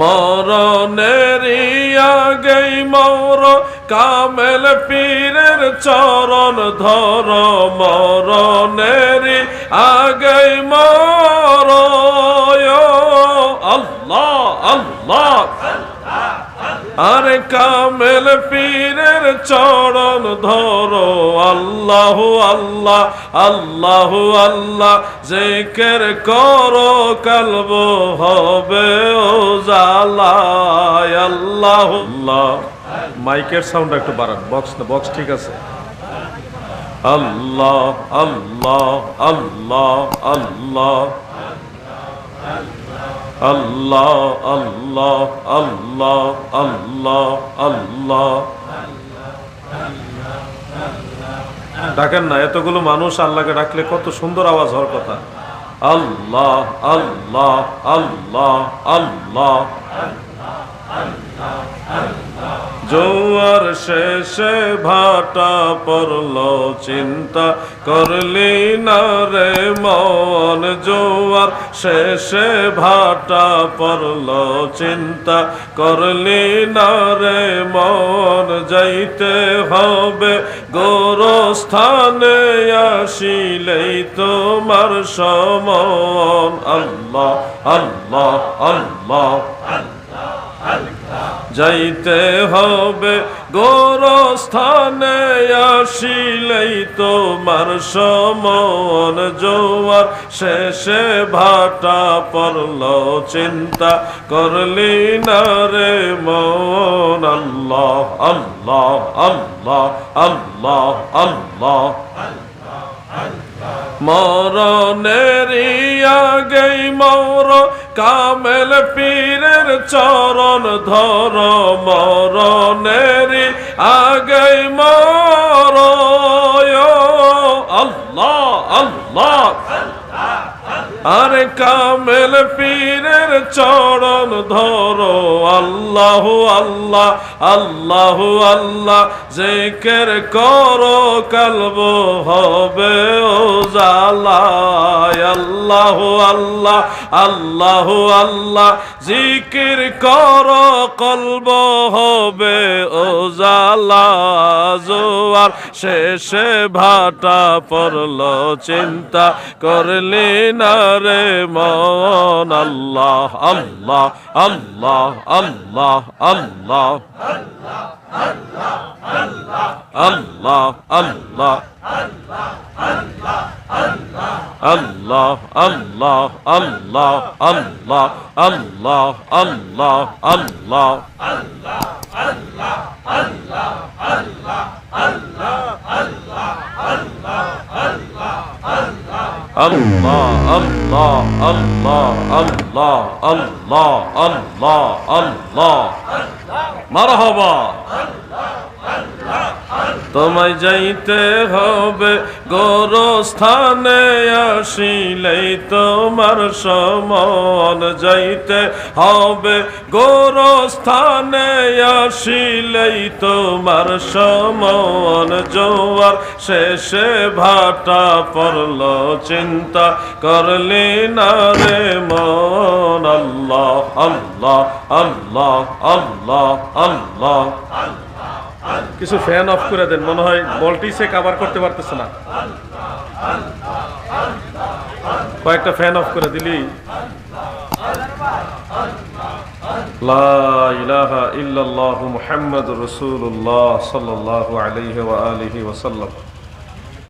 মরণের আগেই মর কামেল পীরের চরণ ধর মরণের আগেই মর। আল্লাহ আল্লাহ। আরে কামেল পীরের চরণ ধরো, আল্লাহ আল্লাহ আল্লাহ আল্লাহ, জেকের করো, কালব হবে ও জালায় আল্লাহ আল্লাহ। মাইকের সাউন্ড একটু বাড়ান বক্স না বক্স ঠিক আছে। আল্লাহ আল্লাহ আল্লাহ আল্লাহ আল্লাহ। আল্লাহ আল্লাহ আল্লাহ আল্লাহ আল্লাহ। ডাকেন না, এতগুলো মানুষ আল্লাহকে ডাকলে কত সুন্দর আওয়াজ হওয়ার কথা। আল্লাহ আল্লাহ আল্লাহ আল্লাহ। জোয়ার শেষে ভাটা পড়ল, চিন্তা করলি না রে মন? জোয়ার শেষে ভাটা পড়ল, চিন্তা করলি না রে মন? যাইতে হবে গোরস্থানে, আসিলেই তোমার সমন। আল্লাহ আল্লাহ আল্লাহ যাইতে হবে গোরস্থানে, আসিলেই তোমার সমন জোয়ার। শেষে ভাটা পড়ল, চিন্তা করলি না রে মন। আল্লাহ আল্লাহ আল্লাহ আল্লাহ আল্লাহ। মরণের আগেই মর, কামেল চরণ ধর মরণের আগে মর আরে কামেল পীরের চরণ ধরো। আল্লাহ আল্লাহ আল্লাহ আল্লাহ, জেকের করো, কালব হবে ও জালায় আল্লাহ আল্লাহ আল্লাহ আল্লাহ, জিকির করো, কলব হবে ও জালা জোয়ার শেষে ভাটা পড়ল, চিন্তা করলি না রে মন আল্লাহ আল্লাহ আল্লাহ আল্লাহ আল্লাহ আল্লাহ আল্লাহ আল্লাহ আল্লাহ আল্লাহ আল্লাহ আল্লাহ আল্লাহ আল্লাহ আল্লাহ আল্লাহ আল্লাহ আল্লাহ আল্লাহ আল্লাহ আল্লাহ আল্লাহ আল্লাহ আল্লাহ আল্লাহ মারহাবা আল্লাহ আল্লাহ তোমায় যাইতে হবে, গোরস্থানে আসিলেই তোমার সমন যাইতে হবে। গোরস্থানে আসিলেই তোমার সমন জোয়ার শেষে ভাটা পড়ল, চিন্তা করলি না রে মন। আল্লাহ আল্লাহ আল্লাহ আল্লাহ আল্লাহ। কিছু ফ্যান অফ করে দেন, মনে হয় বলটি সে কাভার করতে পারতেছে না। কয়েকটা ফ্যান অফ করে দিলি লা ইলাহা ইল্লাল্লাহু মুহাম্মাদুর রাসূলুল্লাহ সাল্লাল্লাহু ওসাল্লাম ওয়া আলিহি ওয়া সাল্লাম